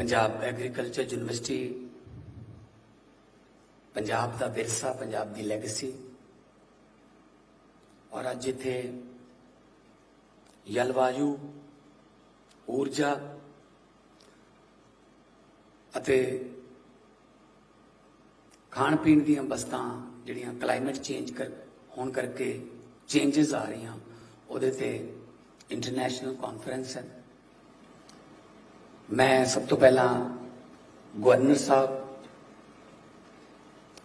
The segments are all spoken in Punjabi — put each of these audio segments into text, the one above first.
ਪੰਜਾਬ ਐਗਰੀਕਲਚਰ ਯੂਨੀਵਰਸਿਟੀ ਪੰਜਾਬ ਦਾ ਵਿਰਸਾ, ਪੰਜਾਬ ਦੀ ਲੈਗੇਸੀ ਔਰ ਅੱਜ ਇੱਥੇ ਜਲਵਾਯੂ, ਊਰਜਾ ਅਤੇ ਖਾਣ ਪੀਣ ਦੀਆਂ ਵਸਤਾਂ ਜਿਹੜੀਆਂ ਕਲਾਈਮੇਟ ਚੇਂਜ ਕਰ, ਹੋਣ ਕਰਕੇ ਚੇਂਜਸ ਆ ਰਹੀਆਂ, ਉਹਦੇ ਤੇ ਇੰਟਰਨੈਸ਼ਨਲ ਕਾਨਫਰੰਸ ਹੈ। ਮੈਂ ਸਭ ਤੋਂ ਪਹਿਲਾਂ ਗਵਰਨਰ ਸਾਹਿਬ,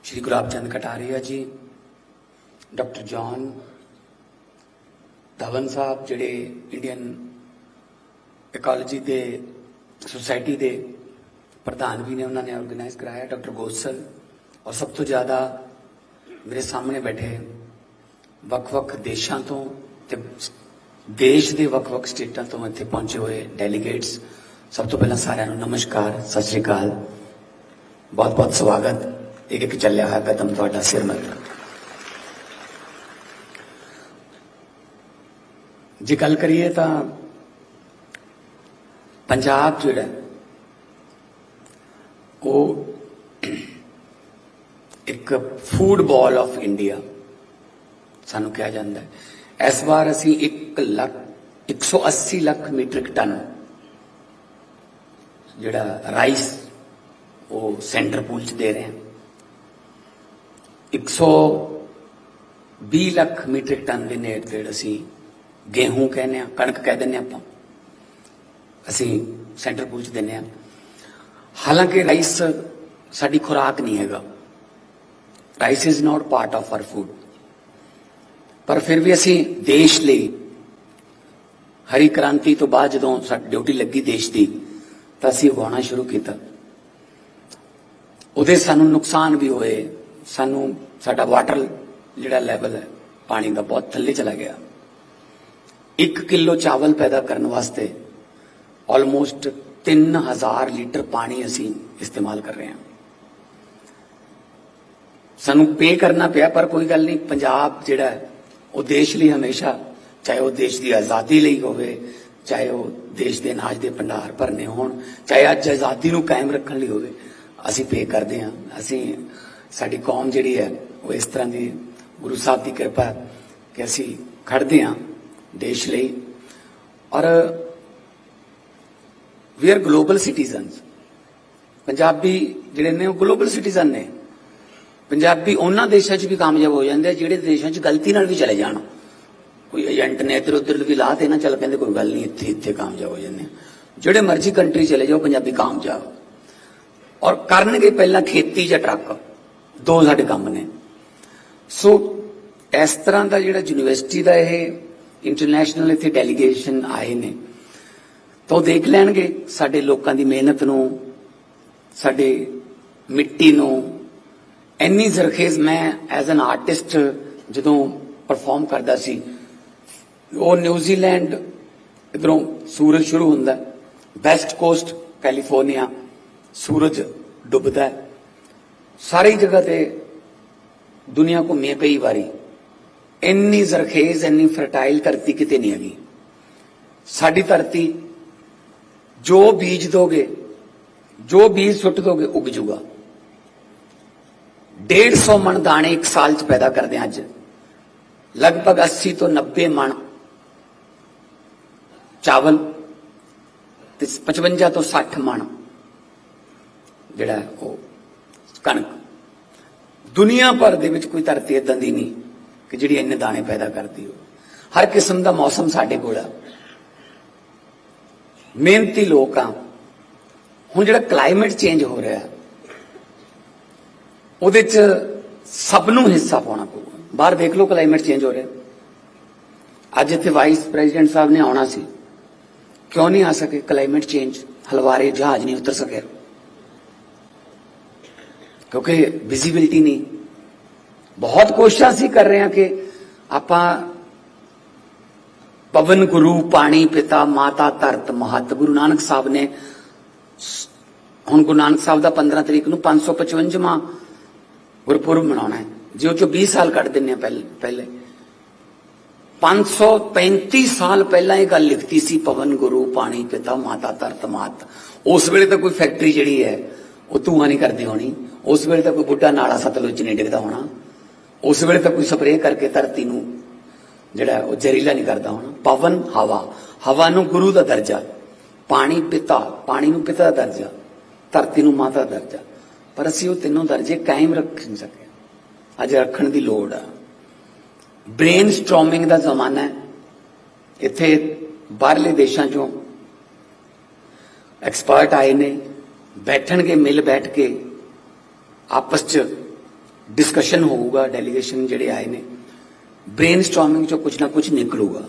ਸ਼੍ਰੀ ਗੁਲਾਬ ਚੰਦ ਕਟਾਰੀਆ ਜੀ, ਡਾਕਟਰ ਜੌਨ ਧਵਨ ਸਾਹਿਬ, ਜਿਹੜੇ ਇੰਡੀਅਨ ਇਕੋਲੋਜੀ ਦੇ ਸੁਸਾਇਟੀ ਦੇ ਪ੍ਰਧਾਨ ਵੀ ਨੇ, ਉਹਨਾਂ ਨੇ ਆਰਗੇਨਾਈਜ਼ ਕਰਾਇਆ, ਡਾਕਟਰ ਗੋਸਲ। ਔਰ ਸਭ ਤੋਂ ਜ਼ਿਆਦਾ ਮੇਰੇ ਸਾਹਮਣੇ ਬੈਠੇ ਵੱਖ-ਵੱਖ ਦੇਸ਼ਾਂ ਤੋਂ ਤੇ ਦੇਸ਼ ਦੇ ਵੱਖ-ਵੱਖ ਸਟੇਟਾਂ ਤੋਂ ਇੱਥੇ ਪਹੁੰਚੇ ਹੋਏ ਡੈਲੀਗੇਟਸ ਸਭ ਤੋਂ ਪਹਿਲਾਂ ਸਾਰਿਆਂ ਨੂੰ ਨਮਸਕਾਰ ਸਤਿ ਸ਼੍ਰੀ ਅਕਾਲ ਬਹੁਤ-ਬਹੁਤ ਸਵਾਗਤ ਇੱਕ ਇੱਕ ਚੱਲਿਆ ਹੋਇਆ ਕਦਮ ਤੁਹਾਡਾ ਸਿਰ ਮੱਥੇ ਜੇ ਗੱਲ ਕਰੀਏ ਤਾਂ ਪੰਜਾਬ ਜਿਹੜਾ ਹੈ, ਉਹ ਇੱਕ ਫੂਡ ਬਾਲ ਆਫ ਇੰਡੀਆ ਸਾਨੂੰ ਕਿਹਾ ਜਾਂਦਾ ਹੈ ਇਸ ਵਾਰ ਅਸੀਂ 1 ਲੱਖ 180 ਲੱਖ ਮੀਟ੍ਰਿਕ ਟਨ ਜਿਹੜਾ ਰਾਈਸ ਉਹ ਸੈਂਟਰ ਪੂਲ ਚ ਦੇ ਰਹੇ ਹਾਂ। 120 ਲੱਖ ਮੀਟ੍ਰਿਕ ਟਨ ਦੇ ਨੇੜ ਤੇੜ ਅਸੀਂ ਗੇਹੂੰ ਕਹਿੰਦੇ ਆ ਕਣਕ ਕਹਿ ਦਿੰਦੇ ਆਪਾਂ। ਅਸੀਂ ਸੈਂਟਰ ਪੂਲ ਚ ਦਿੰਦੇ ਆ ਹਾਲਾਂਕਿ ਰਾਈਸ ਸਾਡੀ ਖੁਰਾਕ ਨਹੀਂ ਹੈਗਾ। Rice is not part of our food ਪਰ ਫਿਰ ਵੀ ਅਸੀਂ ਦੇਸ਼ ਲਈ ਹਰੀ ਕ੍ਰਾਂਤੀ ਤੋਂ ਬਾਅਦ ਜਦੋਂ ਸਾਡੀ ਡਿਊਟੀ ਲੱਗੀ ਦੇਸ਼ ਦੀ ਤਾਂ ਅਸੀਂ ਉਗਾਉਣਾ ਸ਼ੁਰੂ ਕੀਤਾ। ਉਹਦੇ ਸਾਨੂੰ ਨੁਕਸਾਨ ਵੀ ਹੋਏ। ਸਾਨੂੰ ਸਾਡਾ ਵਾਟਰ ਜਿਹੜਾ ਲੈਵਲ ਹੈ, ਪਾਣੀ ਦਾ ਬਹੁਤ ਥੱਲੇ ਚਲਾ ਗਿਆ। 1 ਕਿਲੋ ਚਾਵਲ ਪੈਦਾ ਕਰਨ ਵਾਸਤੇ ਆਲਮੋਸਟ 3000 ਲੀਟਰ ਪਾਣੀ ਅਸੀਂ ਇਸਤੇਮਾਲ ਕਰ ਰਹੇ ਹਾਂ। ਸਾਨੂੰ ਪੇ ਕਰਨਾ ਪਿਆ, ਪਰ ਕੋਈ ਗੱਲ ਨਹੀਂ, ਪੰਜਾਬ ਜਿਹੜਾ ਹੈ, ਉਹ ਦੇਸ਼ ਲਈ ਹਮੇਸ਼ਾ, ਚਾਹੇ ਉਹ ਦੇਸ਼ ਦੀ ਆਜ਼ਾਦੀ ਲਈ ਹੋਵੇ ਚਾਹੇ ਉਹ ਦੇਸ਼ ਦੇ ਅਨਾਜ ਦੇ ਭੰਡਾਰ ਭਰਨੇ ਹੋਣ, ਚਾਹੇ ਅੱਜ ਆਜ਼ਾਦੀ ਨੂੰ ਕਾਇਮ ਰੱਖਣ ਲਈ ਹੋਵੇ, ਅਸੀਂ ਪੇ ਕਰਦੇ ਹਾਂ। ਅਸੀਂ, ਸਾਡੀ ਕੌਮ ਜਿਹੜੀ ਹੈ, ਉਹ ਇਸ ਤਰ੍ਹਾਂ ਦੀ ਗੁਰੂ ਸਾਹਿਬ ਦੀ ਕਿਰਪਾ ਕਿ ਅਸੀਂ ਖੜਦੇ ਹਾਂ ਦੇਸ਼ ਲਈ। ਔਰ we are global citizens Punjabi ਜਿਹੜੇ ਨੇ, ਉਹ ਗਲੋਬਲ ਸਿਟੀਜ਼ਨ ਨੇ। ਪੰਜਾਬੀ ਉਹਨਾਂ ਦੇਸ਼ਾਂ 'ਚ ਵੀ ਕਾਮਯਾਬ ਹੋ ਜਾਂਦੇ ਆ, ਜਿਹੜੇ ਦੇਸ਼ਾਂ 'ਚ ਗਲਤੀ ਨਾਲ ਵੀ ਚਲੇ ਜਾਣ। ਕੋਈ ਏਜੰਟ ਨੇ ਇੱਧਰ ਉੱਧਰ ਵੀ ਲਾ ਤੇ ਨਾ ਚੱਲ ਕਹਿੰਦੇ ਕੋਈ ਗੱਲ ਨਹੀਂ, ਇੱਥੇ ਇੱਥੇ ਕਾਮਯਾਬ ਹੋ ਜਾਂਦੇ ਜਿਹੜੇ ਮਰਜ਼ੀ ਕੰਟਰੀ ਚਲੇ ਜਾਓ, ਪੰਜਾਬੀ ਕਾਮਯਾਬ। ਔਰ ਕਰਨਗੇ ਪਹਿਲਾਂ ਖੇਤੀ ਜਾਂ ਟਰੱਕ। ਦੋ ਸਾਡੇ ਕੰਮ ਨੇ। ਸੋ ਇਸ ਤਰ੍ਹਾਂ ਦਾ ਜਿਹੜਾ ਯੂਨੀਵਰਸਿਟੀ ਦਾ ਇਹ ਇੰਟਰਨੈਸ਼ਨਲ ਇੱਥੇ ਡੈਲੀਗੇਸ਼ਨ ਆਏ ਨੇ, ਤਾਂ ਉਹ ਦੇਖ ਲੈਣਗੇ ਸਾਡੇ ਲੋਕਾਂ ਦੀ ਮਿਹਨਤ ਨੂੰ, ਸਾਡੇ ਮਿੱਟੀ ਨੂੰ। ਇੰਨੀ ਜ਼ਰਖੇਜ਼ ਮੈਂ ਐਜ਼ ਐਨ ਆਰਟਿਸਟ ਜਦੋਂ ਪਰਫਾਰਮ ਕਰਦਾ ਸੀ ਉਹ ਨਿਊਜ਼ੀਲੈਂਡ ਇਧਰੋਂ ਸੂਰਜ ਸ਼ੁਰੂ ਹੁੰਦਾ ਵੈਸਟ ਕੋਸਟ ਕੈਲੀਫੋਰਨੀਆ ਸੂਰਜ ਡੁੱਬਦਾ ਸਾਰੀ ਜਗ੍ਹਾ ਤੇ ਦੁਨੀਆ ਘੁੰਮੀ ਹੈ ਕਈ ਵਾਰੀ। ਇੰਨੀ ਜ਼ਰਖੇਜ਼, ਇੰਨੀ ਫਰਟਾਈਲ ਧਰਤੀ ਕਿਤੇ ਨਹੀਂ ਹੈਗੀ। ਸਾਡੀ ਧਰਤੀ ਜੋ ਬੀਜ ਦੋਗੇ, ਜੋ ਬੀਜ ਸੁੱਟ ਦੋਗੇ, ਉਗ ਜੂਗਾ। 150 ਮਣ ਦਾਣੇ ਇੱਕ ਸਾਲ ਚ ਪੈਦਾ ਕਰਦੇ ਹਾਂ ਅੱਜ। ਲਗਭਗ 80 ਤੋਂ 90 ਮਣ ਚਾਵਲ ਤੇ 55 ਤੋਂ 60 ਮਣ, ਜਿਹੜਾ ਉਹ ਕਣਕ। ਦੁਨੀਆ ਭਰ ਦੇ ਵਿੱਚ ਕੋਈ ਧਰਤੀ ਇਦਾਂ ਦੀ ਨਹੀਂ ਕਿ ਜਿਹੜੀ ਇੰਨੇ ਦਾਣੇ ਪੈਦਾ ਕਰਦੀ ਹੋ ਹਰ ਕਿਸਮ ਦਾ ਮੌਸਮ ਸਾਡੇ ਕੋਲ ਆ। ਮਿਹਨਤੀ ਲੋਕ ਆ। ਹੁਣ ਜਿਹੜਾ ਕਲਾਈਮੇਟ ਚੇਂਜ ਹੋ ਰਿਹਾ ਉਹਦੇ ਚ ਸਭ ਨੂੰ ਹਿੱਸਾ ਪਾਉਣਾ ਪਊਗਾ। ਬਾਹਰ ਦੇਖ ਲਓ ਕਲਾਈਮੇਟ ਚੇਂਜ ਹੋ ਰਿਹਾ। ਅੱਜ ਇੱਥੇ ਵਾਈਸ ਪ੍ਰੈਜ਼ੀਡੈਂਟ ਸਾਹਿਬ ਨੇ ਆਉਣਾ ਸੀ। ਕਿਉਂ ਨਹੀਂ ਆ ਸਕੇ ਕਲਾਈਮੇਟ ਚੇਂਜ? ਹਲਵਾਰੇ ਜਹਾਜ਼ ਨਹੀਂ ਉਤਰ ਸਕੇ। ਕਿਉਂਕਿ ਵਿਜ਼ਿਬਿਲਟੀ ਨਹੀਂ। ਬਹੁਤ ਕੋਸ਼ਿਸ਼ਾਂ ਸੀ ਕਰ ਰਹੇ ਹਾਂ ਕਿ ਆਪਾਂ ਪਵਨ ਗੁਰੂ, ਪਾਣੀ ਪਿਤਾ, ਮਾਤਾ, ਧਰਤ, ਮਹਤ, ਗੁਰੂ ਨਾਨਕ ਸਾਹਿਬ ਨੇ ਹੁਣ ਗੁਰੂ ਨਾਨਕ ਸਾਹਿਬ ਦਾ 15 ਤਰੀਕ ਨੂੰ 555ਵਾਂ ਗੁਰਪੁਰਬ ਮਨਾਉਣਾ ਹੈ। ਜੋ ਚੋਂ 20 ਸਾਲ ਕੱਢ ਦਿੰਨੇ ਆ ਪਹਿਲੇ ਪਹਿਲੇ। 535 ਸਾਲ ਪਹਿਲਾਂ ਇਹ ਗੱਲ ਲਿਖਤੀ ਸੀ ਪਵਨ ਗੁਰੂ ਪਾਣੀ ਪਿਤਾ ਮਾਤਾ ਧਰਤ ਮਾਤ। ਉਸ ਵੇਲੇ ਤਾਂ ਕੋਈ ਫੈਕਟਰੀ ਜਿਹੜੀ ਹੈ, ਉਹ ਧੂਆਂ ਨਹੀਂ ਕਰਦੀ ਹੋਣੀ। ਉਸ ਵੇਲੇ ਤਾਂ ਕੋਈ ਬੁੱਢਾ ਨਾਲਾ ਸਤਲੁਜ 'ਚ ਨਹੀਂ ਡਿੱਗਦਾ ਹੋਣਾ। ਉਸ ਵੇਲੇ ਤਾਂ ਕੋਈ ਸਪਰੇਅ ਕਰਕੇ ਧਰਤੀ ਨੂੰ ਜਿਹੜਾ ਉਹ ਜ਼ਹਿਰੀਲਾ ਨਹੀਂ ਕਰਦਾ ਹੋਣਾ। ਪਵਨ ਹਵਾ। ਹਵਾ ਨੂੰ ਗੁਰੂ ਦਾ ਦਰਜਾ। ਪਾਣੀ ਪਿਤਾ। ਪਾਣੀ ਨੂੰ ਪਿਤਾ ਦਾ ਦਰਜਾ। ਧਰਤੀ ਨੂੰ ਮਾਤਾ ਦਾ ਦਰਜਾ। ਪਰ ਅਸੀਂ ਉਹ ਤਿੰਨੋਂ ਦਰਜੇ ਕਾਇਮ ਰੱਖ ਨਹੀਂ ਸਕੇ। ਅੱਜ ਰੱਖਣ ਦੀ ਲੋੜ ਆ। ਬ੍ਰੇਨ ਸਟ੍ਰੋਮਿੰਗ ਦਾ ਜ਼ਮਾਨਾ ਹੈ। ਇੱਥੇ ਬਾਹਰਲੇ ਦੇਸ਼ਾਂ ਚੋਂ ਐਕਸਪਰਟ ਆਏ ਨੇ, ਬੈਠਣਗੇ, ਮਿਲ ਬੈਠ ਕੇ ਆਪਸ ਚ ਡਿਸਕਸ਼ਨ ਹੋਊਗਾ ਡੈਲੀਗੇਸ਼ਨ ਜਿਹੜੇ ਆਏ ਨੇ। ਬ੍ਰੇਨ ਸਟ੍ਰੋਮਿੰਗ ਚੋਂ ਕੁਝ ਨਾ ਕੁਝ ਨਿਕਲੂਗਾ।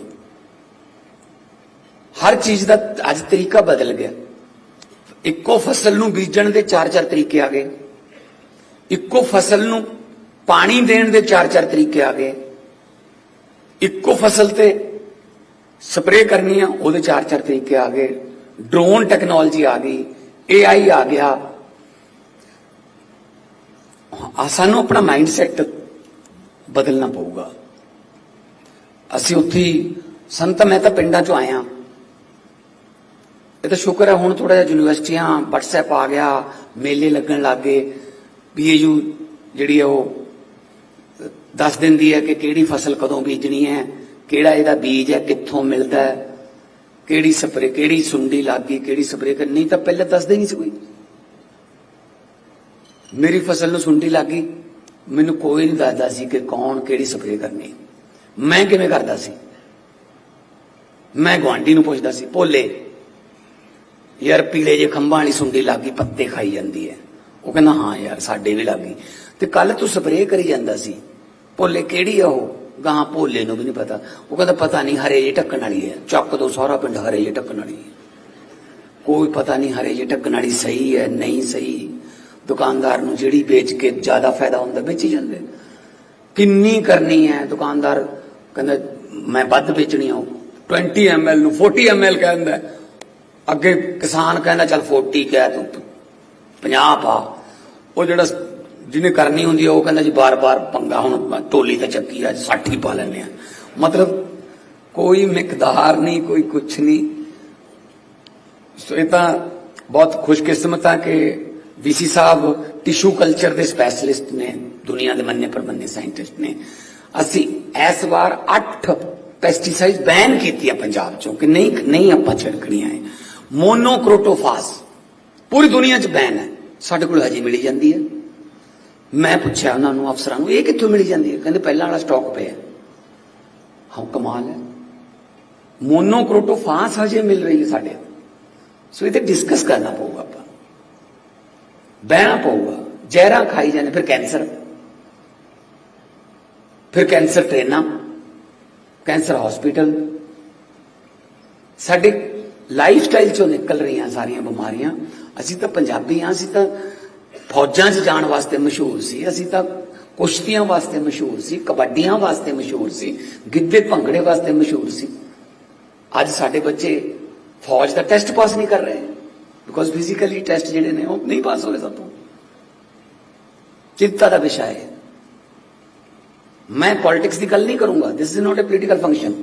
ਹਰ ਚੀਜ਼ ਦਾ ਅੱਜ ਤਰੀਕਾ ਬਦਲ ਗਿਆ। ਇੱਕੋ ਫਸਲ ਨੂੰ ਬੀਜਣ ਦੇ ਚਾਰ ਚਾਰ ਤਰੀਕੇ ਆ ਗਏ। ਇੱਕੋ ਫਸਲ ਨੂੰ ਪਾਣੀ ਦੇਣ ਦੇ ਚਾਰ ਚਾਰ ਤਰੀਕੇ ਆ ਗਏ। ਇੱਕੋ ਫਸਲ ਤੇ ਸਪਰੇਅ ਕਰਨੀ ਆ, ਉਹਦੇ ਚਾਰ ਚਾਰ ਤਰੀਕੇ ਆ ਗਏ। ਡਰੋਨ ਟੈਕਨੋਲੋਜੀ ਆ ਗਈ ਏਆਈ ਆ ਗਿਆ। ਸਾਨੂੰ ਆਪਣਾ ਮਾਈਂਡਸੈਟ ਬਦਲਣਾ ਪਊਗਾ। ਅਸੀਂ ਉੱਥੇ ਹੀ- ਸੰਤ ਮੈਂ ਤਾਂ ਪਿੰਡਾਂ ਚੋਂ ਆਇਆ। ਇਹ ਤਾਂ ਸ਼ੁਕਰ ਹੈ ਹੁਣ ਥੋੜਾ ਜਿਹਾ ਯੂਨੀਵਰਸਿਟੀਆਂ, WhatsApp ਆ ਗਿਆ, ਮੇਲੇ ਲੱਗਣ ਲੱਗ ਗਏ। ਪੀਏਯੂ ਜਿਹੜੀ ਹੈ ਉਹ ਦੱਸ ਦਿੰਦੀ ਹੈ ਕਿ ਕਿਹੜੀ ਫਸਲ ਕਦੋਂ ਬੀਜਣੀ ਹੈ, ਕਿਹੜਾ ਇਹਦਾ ਬੀਜ ਹੈ, ਕਿੱਥੋਂ ਮਿਲਦਾ ਹੈ, ਕਿਹੜੀ ਸਪਰੇ, ਕਿਹੜੀ ਸੁੰਡੀ ਲੱਗੀ ਕਿਹੜੀ ਸਪਰੇ ਕਰਨੀ ਤਾਂ ਪਹਿਲਾਂ ਦੱਸਦੇ ਨਹੀਂ ਸੀ ਕੋਈ। ਮੇਰੀ ਫਸਲ ਨੂੰ ਸੁੰਡੀ ਲੱਗੀ ਮੈਨੂੰ ਕੋਈ ਨਹੀਂ ਦੱਸਦਾ ਸੀ ਕਿ ਕੌਣ ਕਿਹੜੀ ਸਪਰੇ ਕਰਨੀ। ਮੈਂ ਕਿਵੇਂ ਕਰਦਾ ਸੀ? ਮੈਂ ਗਵਾਂਢੀ ਨੂੰ ਪੁੱਛਦਾ ਸੀ, ਭੋਲੇ, ਯਾਰ ਪੀਲੇ ਜੇ ਖੰਭਾਂ ਵਾਲੀ ਸੁੰਡੀ ਲੱਗੀ ਪੱਤੇ ਖਾਈ ਜਾਂਦੀ ਹੈ। ਉਹ ਕਹਿੰਦਾ, ਹਾਂ ਯਾਰ, ਸਾਡੇ ਵੀ ਲੱਗੀ ਤੇ ਕੱਲ ਤੂੰ ਸਪਰੇਅ ਕਰੀ ਜਾਂਦਾ ਸੀ। ਭੋਲੇ ਕਿਹੜੀ ਆ ਉਹ? ਗਾਂ ਭੋਲੇ ਨੂੰ ਵੀ ਨਹੀਂ ਪਤਾ। ਉਹ ਕਹਿੰਦਾ ਪਤਾ ਨਹੀਂ ਹਰੇ ਜੇ ਢੱਕਣ ਵਾਲੀ ਹੈ। ਚੱਕ ਦੋ ਸਾਰਾ ਪਿੰਡ ਹਰੇ ਜੇ ਢੱਕਣ ਵਾਲੀ ਕੋਈ ਪਤਾ ਨਹੀਂ ਹਰੇ ਜੇ ਢੱਕਣ ਵਾਲੀ ਸਹੀ ਹੈ, ਨਹੀਂ ਸਹੀ। ਦੁਕਾਨਦਾਰ ਨੂੰ ਜਿਹੜੀ ਵੇਚ ਕੇ ਜ਼ਿਆਦਾ ਫਾਇਦਾ ਹੁੰਦਾ, ਵੇਚੀ ਜਾਂਦੇ। ਕਿੰਨੀ ਕਰਨੀ ਹੈ ਦੁਕਾਨਦਾਰ? ਕਹਿੰਦਾ, ਮੈਂ ਵੱਧ ਵੇਚਣੀ ਆ ਉਹ। 20 ml ਨੂੰ 40 ml ਕਹਿੰਦਾ। ਹੈ। ਅੱਗੇ ਕਿਸਾਨ ਕਹਿੰਦਾ, ਚੱਲ 40 ਕਹਿ ਤੂੰ। 50 ਪਾ। ਉਹ ਜਿਹੜਾ ਜਿਹਨੇ ਕਰਨੀ ਹੁੰਦੀ ਆ ਉਹ ਕਹਿੰਦਾ ਜੀ ਬਾਰ-ਬਾਰ ਪੰਗਾ ਹੁਣ ਟੋਲੀ ਤੇ ਚੱਕੀ ਆ 60 ਹੀ ਪਾ ਲੈਂਦੇ ਆ ਮਤਲਬ ਕੋਈ ਮਿਕਦਾਰ ਨਹੀਂ ਕੋਈ ਕੁਛ ਨਹੀਂ ਸੋ ਇਹ ਤਾਂ ਬਹੁਤ ਖੁਸ਼ਕਿਸਮਤ ਆ ਕਿ ਵੀਸੀ ਸਾਹਿਬ ਟਿਸ਼ੂ ਕਲਚਰ ਦੇ ਸਪੈਸ਼ਲਿਸਟ ਨੇ ਦੁਨੀਆ ਦੇ ਮੰਨੇ ਪ੍ਰਮੰਨੇ ਸਾਇੰਟਿਸਟ ਨੇ ਅਸੀਂ ਇਸ ਵਾਰ 8 ਪੈਸਟੀਸਾਈਡ ਬੈਨ ਕੀਤੀ ਆ ਪੰਜਾਬ ਚੋਂ ਕਿ ਨਹੀਂ ਨਹੀਂ ਆਪਾਂ ਛਿੜਕਣੀਆਂ ਹੈ ਮੋਨੋਕ੍ਰੋਟੋਫਾਸ ਪੂਰੀ ਦੁਨੀਆ 'ਚ ਬੈਨ ਹੈ ਸਾਡੇ ਕੋਲ ਹਜੇ ਮਿਲੀ ਜਾਂਦੀ ਹੈ ਮੈਂ ਪੁੱਛਿਆ ਉਹਨਾਂ ਨੂੰ, ਅਫਸਰਾਂ ਨੂੰ, ਇਹ ਕਿੱਥੋਂ ਮਿਲੀ ਜਾਂਦੀ ਹੈ? ਕਹਿੰਦੇ ਪਹਿਲਾਂ ਵਾਲਾ ਸਟਾਕ ਪਿਆ। ਹਾਂ, ਕਮਾਲ ਹੈ। ਮੋਨੋਕ੍ਰੋਟੋਫਾਸ ਹਜੇ ਮਿਲ ਰਹੀ ਹੈ ਸਾਡੇ ਸੋ ਇਹ ਤੇ ਡਿਸਕਸ ਕਰਨਾ ਪਊਗਾ ਆਪਾਂ। ਬਹਿਣਾ ਪਊਗਾ। ਜ਼ਹਿਰਾਂ ਖਾਈ ਜਾਂਦੇ, ਫਿਰ ਕੈਂਸਰ। ਫਿਰ ਕੈਂਸਰ ਟ੍ਰੇਨਾਂ, ਕੈਂਸਰ ਹਸਪੀਟਲ ਸਾਡੇ ਲਾਈਫ ਸਟਾਈਲ ਚੋਂ ਨਿਕਲ ਰਹੀਆਂ ਸਾਰੀਆਂ ਬਿਮਾਰੀਆਂ। ਅਸੀਂ ਤਾਂ ਪੰਜਾਬੀ ਹਾਂ, ਅਸੀਂ ਤਾਂ ਫੌਜਾਂ 'ਚ ਜਾਣ ਵਾਸਤੇ ਮਸ਼ਹੂਰ ਸੀ। ਅਸੀਂ ਤਾਂ ਕੁਸ਼ਤੀਆਂ ਵਾਸਤੇ ਮਸ਼ਹੂਰ ਸੀ, ਕਬੱਡੀਆਂ ਵਾਸਤੇ ਮਸ਼ਹੂਰ ਸੀ, ਗਿੱਧੇ ਭੰਗੜੇ ਵਾਸਤੇ ਮਸ਼ਹੂਰ ਸੀ। ਅੱਜ ਸਾਡੇ ਬੱਚੇ ਫੌਜ ਦਾ ਟੈਸਟ ਪਾਸ ਨਹੀਂ ਕਰ ਰਹੇ ਬਿਕੋਜ਼ ਫਿਜ਼ੀਕਲੀ ਟੈਸਟ ਜਿਹੜੇ ਨੇ ਉਹ ਨਹੀਂ ਪਾਸ ਹੋ ਰਹੇ ਸਾਤੋਂ। ਚਿੰਤਾ ਦਾ ਵਿਸ਼ਾ ਹੈ ਮੈਂ ਪੋਲਿਟਿਕਸ ਦੀ ਗੱਲ ਨਹੀਂ ਕਰੂੰਗਾ। This is not a political function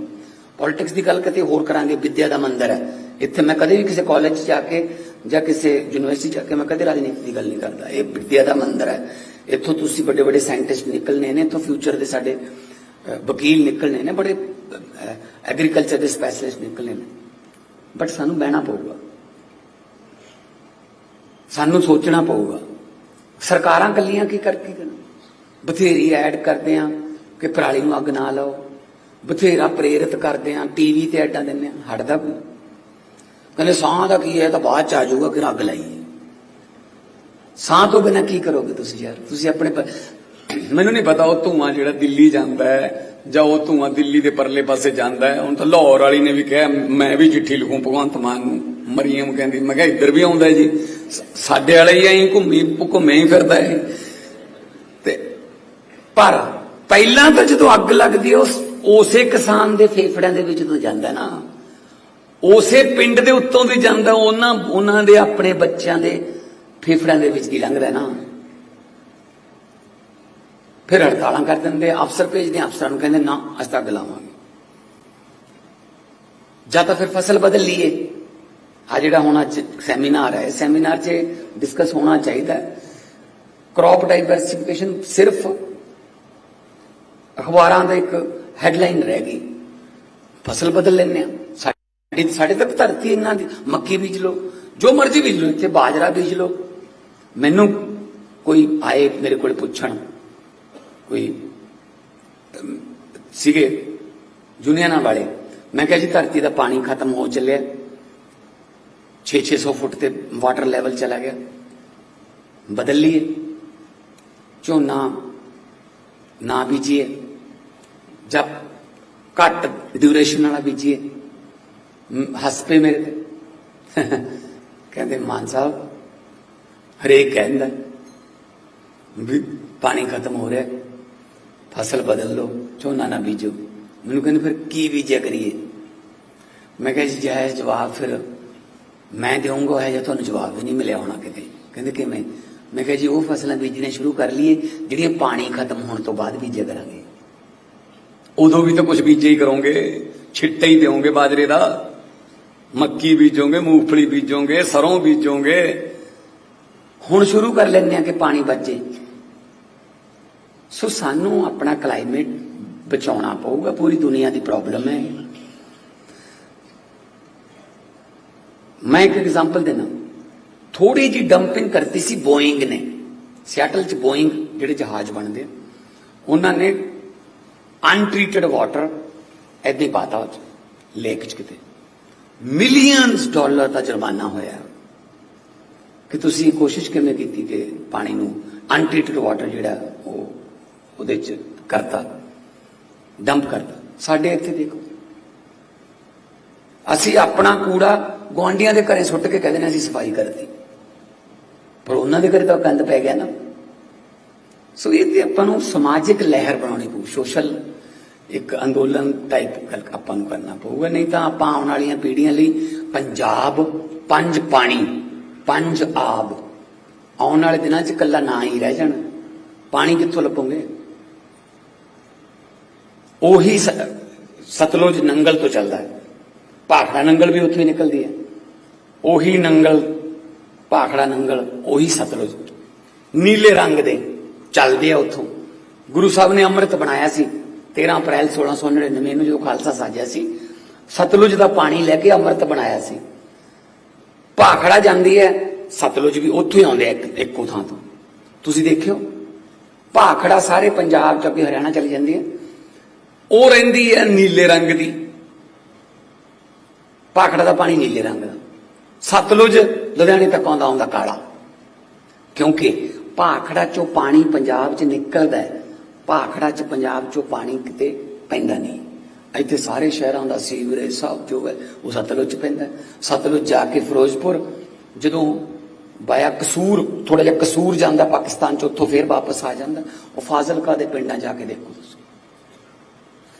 politics ਦੀ ਗੱਲ ਕਿਤੇ ਹੋਰ ਕਰਾਂਗੇ। ਵਿਦਿਆ ਦਾ ਮੰਦਰ ਹੈ। ਇੱਥੇ ਮੈਂ ਕਦੇ ਵੀ ਕਿਸੇ ਕਾਲਜ 'ਚ ਜਾ ਕੇ ਜਾਂ ਕਿਸੇ ਯੂਨੀਵਰਸਿਟੀ ਜਾ ਕੇ ਮੈਂ ਕਦੇ ਰਾਜਨੀਤੀ ਦੀ ਗੱਲ ਨਹੀਂ ਕਰਦਾ। ਇਹ ਵਿਦਿਆ ਦਾ ਮੰਦਰ ਹੈ। ਇੱਥੋਂ ਤੁਸੀਂ ਵੱਡੇ ਵੱਡੇ ਸਾਇੰਟਿਸਟ ਨਿਕਲਨੇ ਨੇ, ਇੱਥੋਂ ਫਿਊਚਰ ਦੇ ਸਾਡੇ ਵਕੀਲ ਨਿਕਲਨੇ ਨੇ, ਬੜੇ ਐਗਰੀਕਲਚਰ ਦੇ ਸਪੈਸ਼ਲਿਸਟ ਨਿਕਲਨੇ ਨੇ। ਬਟ ਸਾਨੂੰ ਬਹਿਣਾ ਪਊਗਾ। ਸਾਨੂੰ ਸੋਚਣਾ ਪਊਗਾ। ਸਰਕਾਰਾਂ ਕੱਲੀਆਂ ਕੀ ਕਰ, ਕੀ ਕਰਨ? ਬਥੇਰੀ ਐਡ ਕਰਦੇ ਆ ਕਿ ਪਰਾਲੀ ਨੂੰ ਅੱਗ ਨਾ ਲਾਓ। ਬਥੇਰਾ ਪ੍ਰੇਰਿਤ ਕਰਦੇ ਆ। ਟੀਵੀ ਤੇ ਐਡਾਂ ਦਿੰਦੇ ਆ। ਹਟਦਾ ਕੋਈ? ਕਹਿੰਦੇ ਸਾਹ ਦਾ ਕੀ ਹੈ? ਤਾਂ ਬਾਅਦ ਚ ਆ ਜਾਊਗਾ ਕਿ ਅੱਗ ਲਾਈਏ ਸਾਹ ਤੋਂ ਬਿਨਾ ਕੀ ਕਰੋਗੇ ਤੁਸੀਂ ਯਾਰ? ਤੁਸੀਂ ਆਪਣੇ ਮੈਨੂੰ ਨਹੀਂ ਪਤਾ ਉਹ ਧੂਆਂ ਜਿਹੜਾ ਦਿੱਲੀ ਜਾਂਦਾ ਹੈ, ਜਾਂ ਉਹ ਧੂਆਂ ਦਿੱਲੀ ਦੇ ਪਰਲੇ ਪਾਸੇ ਜਾਂਦਾ ਹੈ। ਹੁਣ ਤਾਂ ਲਾਹੌਰ ਵਾਲੀ ਨੇ ਵੀ ਕਿਹਾ, ਮੈਂ ਵੀ ਚਿੱਠੀ ਲਿਖੂੰ, ਭਗਵੰਤ ਮਾਨ ਨੂੰ ਮਰੀਮ ਕਹਿੰਦੀ, ਮੈਂ ਕਿਹਾ ਇੱਧਰ ਵੀ ਆਉਂਦਾ ਜੀ। ਸਾਡੇ ਵਾਲੇ ਹੀ ਐਂ ਘੁੰਮੀ ਘੁੰਮੇ ਹੀ ਫਿਰਦਾ ਹੈ ਤੇ ਪਰ ਪਹਿਲਾਂ ਤਾਂ ਜਦੋਂ ਅੱਗ ਲੱਗਦੀ ਹੈ, ਉਸ ਉਸੇ ਕਿਸਾਨ ਦੇ ਫੇਫੜਿਆਂ ਦੇ ਵਿੱਚ ਤੋਂ ਜਾਂਦਾ ਨਾ। ਉਸੇ ਪਿੰਡ ਦੇ ਉੱਤੋਂ ਦੀ ਜਾਂਦਾ, ਉਹਨਾਂ ਉਹਨਾਂ ਦੇ ਆਪਣੇ ਬੱਚਿਆਂ ਦੇ ਫੇਫੜਿਆਂ ਦੇ ਵਿੱਚ ਦੀ ਲੰਘਦਾ ਨਾ? ਫਿਰ ਹੜਤਾਲਾਂ ਕਰ ਦਿੰਦੇ, ਅਫਸਰ ਭੇਜਦੇ, ਅਫਸਰਾਂ ਨੂੰ ਕਹਿੰਦੇ, ਨਾ, ਅਸੀਂ ਤਾਂ ਅੱਗ ਜਾਂ ਤਾਂ ਫਿਰ ਫਸਲ ਬਦਲ ਲਈਏ। ਆ ਜਿਹੜਾ ਹੁਣ ਅੱਜ ਸੈਮੀਨਾਰ ਹੈ, ਸੈਮੀਨਾਰ 'ਚ ਡਿਸਕਸ ਹੋਣਾ ਚਾਹੀਦਾ ਕ੍ਰੌਪ ਡਾਈਵਰਸਿਫਿਕੇਸ਼ਨ ਸਿਰਫ ਅਖਬਾਰਾਂ ਦਾ ਇੱਕ ਹੈਡਲਾਈਨ ਰਹਿ ਗਈ। ਫਸਲ ਬਦਲ ਲੈਂਦੇ ਆ ਸਾਡੀ ਸਾਡੇ ਤੱਕ ਧਰਤੀ ਇਹਨਾਂ ਦੀ, ਮੱਕੀ ਬੀਜ ਲਓ, ਜੋ ਮਰਜ਼ੀ ਬੀਜ ਲਓ, ਇੱਥੇ ਬਾਜਰਾ ਬੀਜ ਲਓ। ਮੈਨੂੰ ਕੋਈ ਆਏ ਮੇਰੇ ਕੋਲ ਪੁੱਛਣ, ਕੋਈ ਸੀਗੇ ਜੁਨੀਅਰਾਂ ਵਾਲੇ, ਮੈਂ ਕਿਹਾ ਜੀ ਧਰਤੀ ਦਾ ਪਾਣੀ ਖਤਮ ਹੋ ਚੱਲਿਆ। 6-600 ਫੁੱਟ ਤੇ ਵਾਟਰ ਲੈਵਲ ਚਲਾ ਗਿਆ। ਬਦਲ ਲਈਏ। ਝੋਨਾ ਨਾ ਬੀਜੀਏ। ਜਬ ਘੱਟ ਡਿਊਰੇਸ਼ਨ ਵਾਲਾ ਬੀਜੀਏ। ਹੱਸ ਪਏ ਮੇਰੇ ਤੇ। ਕਹਿੰਦੇ, ਮਾਨ ਸਾਹਿਬ, ਹਰੇਕ ਕਹਿੰਦਾ, ਵੀ ਪਾਣੀ ਖਤਮ ਹੋ ਰਿਹਾ, ਫਸਲ ਬਦਲ ਲਓ, ਝੋਨਾ ਨਾ ਬੀਜੋ। ਮੈਨੂੰ ਕਹਿੰਦੇ, ਫਿਰ ਕੀ ਬੀਜਿਆ ਕਰੀਏ? ਮੈਂ ਕਿਹਾ, ਜੀ ਜਾਇਜ਼ ਜਵਾਬ ਫਿਰ ਮੈਂ ਦੇਵਾਂਗਾ ਹੈ ਜਾਂ ਤੁਹਾਨੂੰ ਜਵਾਬ ਵੀ ਨਹੀਂ ਮਿਲਿਆ ਹੋਣਾ ਕਿਤੇ। ਕਹਿੰਦੇ, ਕਿਵੇਂ? ਮੈਂ ਕਿਹਾ, ਜੀ, ਉਹ ਫਸਲਾਂ ਬੀਜਣੀਆਂ ਸ਼ੁਰੂ ਕਰ ਲਈਏ, ਜਿਹੜੀਆਂ ਪਾਣੀ ਖਤਮ ਹੋਣ ਤੋਂ ਬਾਅਦ ਬੀਜਿਆ ਕਰਾਂਗੇ। ਉਦੋਂ ਵੀ ਤਾਂ ਕੁਝ ਬੀਜੇ ਹੀ ਕਰੋਗੇ, ਛਿੱਟੇ ਹੀ ਦਿਓਗੇ ਬਾਜਰੇ ਦਾ। ਮੱਕੀ ਬੀਜੋਗੇ, ਮੂੰਗਫਲੀ ਬੀਜੋਗੇ, ਸਰੋਂ ਬੀਜੋਗੇ। ਹੁਣ ਸ਼ੁਰੂ ਕਰ ਲੈਂਦੇ ਆ ਕਿ ਪਾਣੀ ਬਚੇ। ਸੋ ਸਾਨੂੰ ਆਪਣਾ ਕਲਾਈਮੇਟ ਬਚਾਉਣਾ ਪਊਗਾ, ਪੂਰੀ ਦੁਨੀਆ ਦੀ ਪ੍ਰੋਬਲਮ ਹੈ। ਮੈਂ ਇੱਕ ਐਗਜ਼ਾਮਪਲ ਦੇਣਾ ਥੋੜੀ ਜੀ ਡੰਪਿੰਗ ਕਰਤੀ ਸੀ ਬੋਇੰਗ ਨੇ। ਸਿਆਟਲ ਚ ਬੋਇੰਗ ਜਿਹੜੇ ਜਹਾਜ਼ ਬਣਦੇ ਉਹਨਾਂ ਨੇ ਅਨਟ੍ਰੀਟਡ ਵਾਟਰ ਐਦਾਂ ਪਾਤਾ ਉਹ 'ਚ ਲੇਕ ਚ ਕਿਤੇ। ਮਿਲੀਅਨਸ ਡਾਲਰ ਦਾ ਜੁਰਮਾਨਾ ਹੋਇਆ ਕਿ ਤੁਸੀਂ ਕੋਸ਼ਿਸ਼ ਕਿਵੇਂ ਕੀਤੀ ਕਿ ਪਾਣੀ ਨੂੰ ਅਨਟ੍ਰੀਟਡ ਵਾਟਰ ਜਿਹੜਾ ਉਹ ਉਹਦੇ ਚ ਕਰਤਾ ਡੰਪ ਕਰਤਾ? ਸਾਡੇ ਇੱਥੇ ਦੇਖੋ। ਅਸੀਂ ਆਪਣਾ ਕੂੜਾ ਗੁਆਂਢੀਆਂ ਦੇ ਘਰੇ ਸੁੱਟ ਕੇ ਕਹਿੰਦੇ ਨੇ ਅਸੀਂ ਸਫ਼ਾਈ ਕਰਤੀ। ਪਰ ਉਹਨਾਂ ਦੇ ਘਰੇ ਤਾਂ ਗੰਦ ਪੈ ਗਿਆ ਨਾ। ਸੋ ਇਹ ਤੇ ਆਪਾਂ ਨੂੰ ਸਮਾਜਿਕ ਲਹਿਰ ਬਣਾਉਣੀ ਪਊ, ਸੋਸ਼ਲ ਇੱਕ ਅੰਦੋਲਨ ਟਾਈਪ ਗੱਲ ਆਪਾਂ ਨੂੰ ਕਰਨਾ ਪਊਗਾ, ਨਹੀਂ ਤਾਂ ਆਪਾਂ ਆਉਣ ਵਾਲੀਆਂ ਪੀੜ੍ਹੀਆਂ ਲਈ ਪੰਜਾਬ ਪੰਜ ਪਾਣੀ, ਪੰਜ ਆਬ। ਆਉਣ ਵਾਲੇ ਦਿਨਾਂ 'ਚ ਕੱਲਾ ਨਾ ਹੀ ਰਹਿ ਜਾਣਾ। ਪਾਣੀ ਕਿੱਥੋਂ ਲੱਭੋਗੇ? ਉਹੀ ਸ- ਸਤਲੁਜ ਨੰਗਲ ਤੋਂ ਚੱਲਦਾ ਹੈ। ਭਾਖੜਾ ਨੰਗਲ ਵੀ ਉੱਥੋਂ ਹੀ ਨਿਕਲਦੀ ਹੈ। ਉਹੀ ਨੰਗਲ, ਭਾਖੜਾ ਨੰਗਲ, ਉਹੀ ਸਤਲੁਜ। ਨੀਲੇ ਰੰਗ ਦੇ ਚੱਲਦੇ ਆ ਉੱਥੋਂ। ਗੁਰੂ ਸਾਹਿਬ ਨੇ ਅੰਮ੍ਰਿਤ ਬਣਾਇਆ ਸੀ। 13 ਅਪ੍ਰੈਲ 1699 ਨੂੰ ਜੋ ਖਾਲਸਾ ਸਾਜਿਆ ਸੀ, ਸਤਲੁਜ ਦਾ ਪਾਣੀ ਲੈ ਕੇ ਅੰਮ੍ਰਿਤ ਬਣਾਇਆ ਸੀ। ਭਾਖੜਾ ਜਾਂਦੀ ਹੈ, ਸਤਲੁਜ ਵੀ ਉੱਥੋਂ ਹੀ ਆਉਂਦੇ ਆ ਇੱਕ- ਇੱਕੋ ਥਾਂ ਤੋਂ। ਤੁਸੀਂ ਦੇਖਿਓ, ਭਾਖੜਾ ਸਾਰੇ ਪੰਜਾਬ ਚ ਅੱਗੇ ਹਰਿਆਣਾ ਚਲੀ ਜਾਂਦੀ ਹੈ। ਉਹ ਰਹਿੰਦੀ ਹੈ ਨੀਲੇ ਰੰਗ ਦੀ। ਭਾਖੜਾ ਦਾ ਪਾਣੀ ਨੀਲੇ ਰੰਗ ਦਾ। ਸਤਲੁਜ ਲੁਧਿਆਣੇ ਤੱਕ ਆਉਂਦਾ ਆਉਂਦਾ ਕਾਲਾ। ਕਿਉਂਕਿ ਭਾਖੜਾ ਚੋਂ ਪਾਣੀ ਪੰਜਾਬ 'ਚ ਨਿਕਲਦਾ ਹੈ। ਭਾਖੜਾ 'ਚ ਪੰਜਾਬ 'ਚੋਂ ਪਾਣੀ ਕਿਤੇ ਪੈਂਦਾ ਨਹੀਂ। ਇੱਥੇ ਸਾਰੇ ਸ਼ਹਿਰਾਂ ਦਾ ਸੀਵਰੇਜ ਸਾਹਿਬ ਜੋ ਹੈ, ਉਹ ਸਤਲੁਜ 'ਚ ਪੈਂਦਾ। ਸਤਲੁਜ ਜਾ ਕੇ ਫਿਰੋਜ਼ਪੁਰ, ਜਦੋਂ ਬਾਇਆ ਕਸੂਰ ਥੋੜਾ ਜਿਹਾ ਕਸੂਰ ਜਾਂਦਾ ਪਾਕਿਸਤਾਨ 'ਚ, ਉੱਥੋਂ ਫੇਰ ਵਾਪਸ ਆ ਜਾਂਦਾ। ਉਹ ਫਾਜ਼ਿਲਕਾ ਦੇ ਪਿੰਡਾਂ ਜਾ ਕੇ ਦੇਖੋ ਤੁਸੀਂ।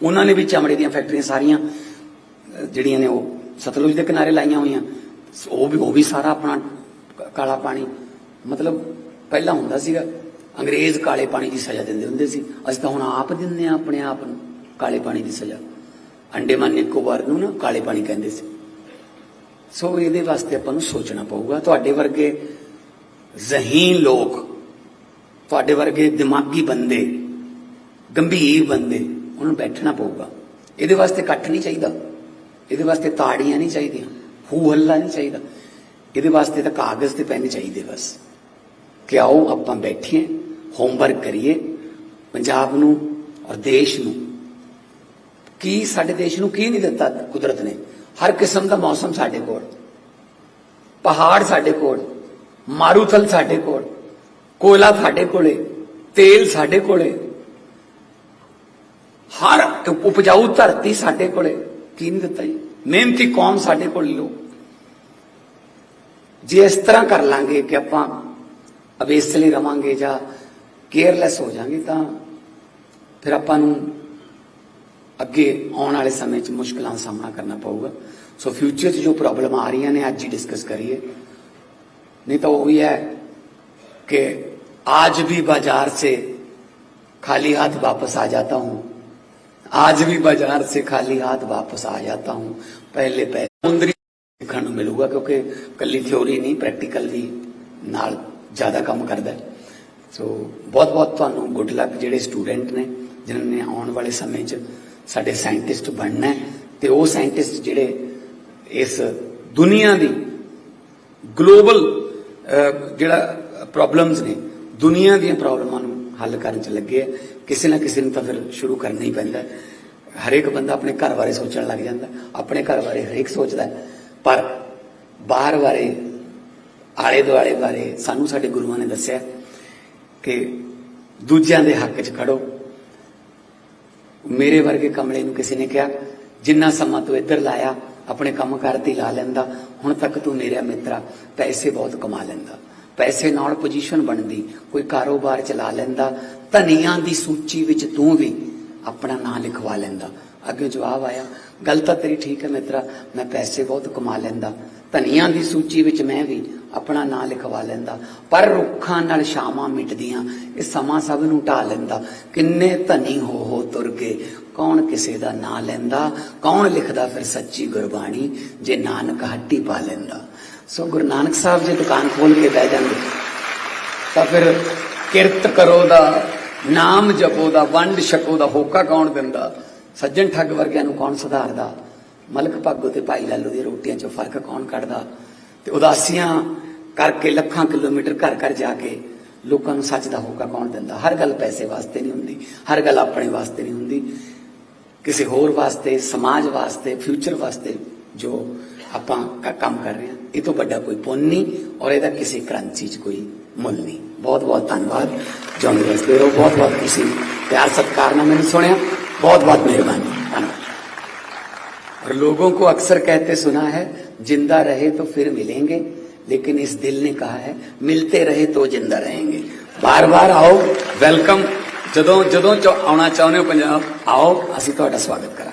ਉਹਨਾਂ ਨੇ ਵੀ ਚਮੜੇ ਦੀਆਂ ਫੈਕਟਰੀਆਂ ਸਾਰੀਆਂ ਜਿਹੜੀਆਂ ਨੇ ਉਹ ਸਤਲੁਜ ਦੇ ਕਿਨਾਰੇ ਲਾਈਆਂ ਹੋਈਆਂ। ਉਹ ਵੀ ਉਹ ਵੀ ਸਾਰਾ ਆਪਣਾ ਕਾਲਾ ਪਾਣੀ। ਮਤਲਬ ਪਹਿਲਾਂ ਹੁੰਦਾ ਸੀਗਾ। ਅੰਗਰੇਜ਼ ਕਾਲੇ ਪਾਣੀ ਦੀ ਸਜ਼ਾ ਦਿੰਦੇ ਹੁੰਦੇ ਸੀ। ਅਸੀਂ ਤਾਂ ਹੁਣ ਆਪ ਦਿੰਦੇ ਆ ਆਪਣੇ ਆਪ ਨੂੰ ਕਾਲੇ ਪਾਣੀ ਦੀ ਸਜ਼ਾ। ਅੰਡੇਮਾਨ ਨਿਕੋਬਾਰ ਨੂੰ ਨਾ ਕਾਲੇ ਪਾਣੀ ਕਹਿੰਦੇ ਸੀ। ਸੋ ਇਹਦੇ ਵਾਸਤੇ ਆਪਾਂ ਨੂੰ ਸੋਚਣਾ ਪਊਗਾ, ਤੁਹਾਡੇ ਵਰਗੇ ਜ਼ਹੀਨ ਲੋਕ, ਤੁਹਾਡੇ ਵਰਗੇ ਦਿਮਾਗੀ ਬੰਦੇ, ਗੰਭੀਰ ਬੰਦੇ, ਉਹਨਾਂ ਨੂੰ ਬੈਠਣਾ ਪਊਗਾ। ਇਹਦੇ ਵਾਸਤੇ ਇਕੱਠ ਨਹੀਂ ਚਾਹੀਦਾ। ਇਹਦੇ ਵਾਸਤੇ ਤਾੜੀਆਂ ਨਹੀਂ ਚਾਹੀਦੀਆਂ ਹੂ ਹੱਲਾ ਨਹੀਂ ਚਾਹੀਦਾ। ਇਹਦੇ ਵਾਸਤੇ ਤਾਂ ਕਾਗਜ਼ ਤੇ ਪੈਨ ਚਾਹੀਦੇ ਬਸ। ਕਿ ਆਓ ਆਪਾਂ ਬੈਠੀਏ। ਹੋਮਵਰਕ ਕਰੀਏ ਪੰਜਾਬ ਨੂੰ ਔਰ ਦੇਸ਼ ਨੂੰ। ਕੀ ਸਾਡੇ ਦੇਸ਼ ਨੂੰ ਕੀ ਨਹੀਂ ਦਿੱਤਾ ਕੁਦਰਤ ਨੇ? ਹਰ ਕਿਸਮ ਦਾ ਮੌਸਮ ਸਾਡੇ ਕੋਲ। ਪਹਾੜ ਸਾਡੇ ਕੋਲ, ਮਾਰੂਥਲ ਸਾਡੇ ਕੋਲ, ਕੋਇਲਾ ਸਾਡੇ ਕੋਲੇ, ਤੇਲ ਸਾਡੇ ਕੋਲੇ। ਹਰ ਉਪਜਾਊ ਧਰਤੀ ਸਾਡੇ ਕੋਲੇ। ਕੀ ਨਹੀਂ ਦਿੱਤਾ ਜੀ? ਮਿਹਨਤੀ ਕੌਮ ਸਾਡੇ ਕੋਲ ਲੋ ਜੇ ਇਸ ਤਰ੍ਹਾਂ ਕਰ ਲਾਂਗੇ ਕਿ ਆਪਾਂ ਅਵੇਸਲੇ ਰਵਾਂਗੇ ਜਾਂ ਕੇਅਰਲੈਸ ਹੋ ਜਾਾਂਗੇ ਤਾਂ ਫਿਰ ਆਪਾਂ ਨੂੰ ਅੱਗੇ ਆਉਣ ਵਾਲੇ ਸਮੇਂ 'ਚ ਮੁਸ਼ਕਲਾਂ ਦਾ ਸਾਹਮਣਾ ਕਰਨਾ ਪਊਗਾ ਸੋ ਫਿਊਚਰ 'ਚ ਜੋ ਪ੍ਰੋਬਲਮ ਆ ਰਹੀਆਂ ਨੇ ਅੱਜ ਹੀ ਡਿਸਕਸ ਕਰੀਏ नहीं तो वही है कि आज भी बाजार से खाली हाथ वापस आ जाता हूं आज भी बाजार से खाली हाथ वापस आ जाता हूं ਪਹਿਲੇ ਪੈ ਮੁੰਦਰੀ ਸਿੱਖਣ ਨੂੰ ਮਿਲੂਗਾ ਕਿਉਂਕਿ ਕੱਲੀ ਥਿਉਰੀ ਨਹੀਂ ਪ੍ਰੈਕਟੀਕਲ ਵੀ ਨਾਲ ਜ਼ਿਆਦਾ ਕੰਮ ਕਰਦਾ ਹੈ। ਸੋ ਬਹੁਤ ਬਹੁਤ ਤੁਹਾਨੂੰ ਗੁੱਡ ਲੱਕ ਜਿਹੜੇ ਸਟੂਡੈਂਟ ਨੇ, ਜਿਨ੍ਹਾਂ ਨੇ ਆਉਣ ਵਾਲੇ ਸਮੇਂ 'ਚ ਸਾਡੇ ਸਾਇੰਟਿਸਟ ਬਣਨਾ ਹੈ ਤੇ ਉਹ ਸਾਇੰਟਿਸਟ ਜਿਹੜੇ ਇਸ ਦੁਨੀਆ ਦੀ ਗਲੋਬਲ ਜਿਹੜਾ ਪ੍ਰੋਬਲਮਸ ਨੇ, ਦੁਨੀਆ ਦੀਆਂ ਪ੍ਰੋਬਲਮਾਂ ਨੂੰ ਹੱਲ ਕਰਨ 'ਚ ਲੱਗੇ ਆ। ਕਿਸੇ ਨਾ ਕਿਸੇ ਨੂੰ ਤਾਂ ਫਿਰ ਸ਼ੁਰੂ ਕਰਨਾ ਹੀ ਪੈਂਦਾ ਹਰੇਕ ਬੰਦਾ ਆਪਣੇ ਘਰ ਬਾਰੇ ਸੋਚਣ ਲੱਗ ਜਾਂਦਾ ਆਪਣੇ ਘਰ ਬਾਰੇ ਹਰੇਕ ਸੋਚਦਾ ਪਰ ਬਾਹਰ ਬਾਰੇ, ਆਲੇ ਦੁਆਲੇ ਬਾਰੇ ਸਾਨੂੰ ਸਾਡੇ ਗੁਰੂਆਂ ਨੇ ਦੱਸਿਆ ਕਿ ਦੂਜਿਆਂ ਦੇ ਹੱਕ 'ਚ ਖੜੋ। ਮੇਰੇ ਵਰਗੇ ਕਮਲੇ ਨੂੰ ਕਿਸੇ ਨੇ ਕਿਹਾ, ਜਿੰਨਾ ਸਮਾਂ ਤੂੰ ਇੱਧਰ ਲਾਇਆ, ਆਪਣੇ ਕੰਮ ਕਰਤੀ ਲਾ ਲੈਂਦਾ। ਹੁਣ ਤੱਕ ਤੂੰ ਮੇਰਾ ਮਿੱਤਰਾ ਪੈਸੇ ਬਹੁਤ ਕਮਾ ਲੈਂਦਾ। ਪੈਸੇ ਨਾਲ ਪੋਜੀਸ਼ਨ ਬਣਦੀ, ਕੋਈ ਕਾਰੋਬਾਰ ਚਲਾ ਲੈਂਦਾ। ਧਨੀਆਂ ਦੀ ਸੂਚੀ ਵਿੱਚ ਤੂੰ ਵੀ ਆਪਣਾ ਨਾਂ ਲਿਖਵਾ ਲੈਂਦਾ। ਅੱਗੇ ਜਵਾਬ ਆਇਆ, ਗੱਲ ਤਾਂ ਤੇਰੀ ਠੀਕ ਹੈ ਮਿੱਤਰਾ, ਮੈਂ ਪੈਸੇ ਬਹੁਤ ਕਮਾ ਲੈਂਦਾ। ਧਨੀਆਂ ਦੀ ਸੂਚੀ ਵਿੱਚ ਮੈਂ ਵੀ ਆਪਣਾ ਨਾਂ ਲਿਖਵਾ ਲੈਂਦਾ। ਪਰ ਰੁੱਖਾਂ ਨਾਲ ਸ਼ਾਮਾਂ ਮਿਟਦੀਆਂ, ਇਹ ਸਮਾਂ ਸਭ ਨੂੰ ਢਾ ਲੈਂਦਾ। ਕਿੰਨੇ ਧਨੀ ਹੋ ਹੋ ਤੁਰ ਕੇ, ਕੌਣ ਕਿਸੇ ਦਾ ਨਾਂ ਲੈਂਦਾ? ਕੌਣ ਲਿਖਦਾ ਫਿਰ ਸੱਚੀ ਗੁਰਬਾਣੀ? ਜੇ ਨਾਨਕ ਹੱਟੀ ਪਾ ਲੈਂਦਾ। ਸੋ ਗੁਰੂ ਨਾਨਕ ਸਾਹਿਬ ਜੇ ਦੁਕਾਨ ਖੋਲ ਕੇ ਬਹਿ ਜਾਂਦੇ। ਤਾਂ ਫਿਰ ਕਿਰਤ ਕਰੋ ਦਾ, ਨਾਮ ਜਪੋ ਦਾ, ਵੰਡ ਛਕੋ ਦਾ, ਹੋਕਾ ਕੌਣ ਦਿੰਦਾ? ਸੱਜਣ ਠੱਗ ਵਰਗਿਆਂ ਨੂੰ ਕੌਣ ਸੁਧਾਰਦਾ? ਮਲਕ ਭਾਗੋ ਤੇ ਭਾਈ ਲਾਲੂ ਦੀਆਂ ਰੋਟੀਆਂ ਚੋਂ ਫ਼ਰਕ ਕੌਣ ਕੱਢਦਾ? ਤੇ ਉਦਾਸੀਆਂ ਕਰਕੇ ਲੱਖਾਂ ਕਿਲੋਮੀਟਰ ਘਰ ਘਰ ਜਾ ਕੇ ਲੋਕਾਂ ਨੂੰ ਸੱਚ ਦਾ ਹੋਕਾ ਕੌਣ ਦਿੰਦਾ? ਹਰ ਗੱਲ ਪੈਸੇ ਵਾਸਤੇ ਨਹੀਂ ਹੁੰਦੀ, ਹਰ ਗੱਲ ਆਪਣੇ ਵਾਸਤੇ ਨਹੀਂ ਹੁੰਦੀ। ਕਿਸੇ ਹੋਰ ਵਾਸਤੇ, ਸਮਾਜ ਵਾਸਤੇ ਫਿਊਚਰ ਵਾਸਤੇ ਜੋ ਆਪਾਂ ਕੰਮ ਕਰ ਰਹੇ ਹਾਂ, ਇਹ ਤੋਂ ਵੱਡਾ ਕੋਈ ਪੁੰਨ ਨਹੀਂ ਔਰ ਇਹਦਾ ਕਿਸੇ ਕ੍ਰਾਂਤੀ 'ਚ ਕੋਈ ਮੁੱਲ ਨਹੀਂ। ਬਹੁਤ ਬਹੁਤ ਧੰਨਵਾਦ। ਜੋਨ ਦਿਵਸ ਦੇ ਬਹੁਤ ਬਹੁਤ ਤੁਸੀਂ ਪਿਆਰ ਸਤਿਕਾਰ ਨਾਲ ਮੈਨੂੰ ਸੁਣਿਆ। ਬਹੁਤ ਬਹੁਤ ਮਿਹਰਬਾਨੀ। और लोगों को अक्सर कहते सुना है जिंदा रहे तो फिर मिलेंगे लेकिन इस दिल ने कहा है मिलते रहे तो जिंदा रहेंगे बार बार आओ ਵੈਲਕਮ ਜਦੋਂ ਜਦੋਂ ਚ- ਆਉਣਾ ਚਾਹੁੰਦੇ ਹੋ ਪੰਜਾਬ आओ ਅਸੀਂ ਤੁਹਾਡਾ ਸਵਾਗਤ ਕਰਾਂਗੇ ਬਹੁਤ ਧੰਨਵਾਦ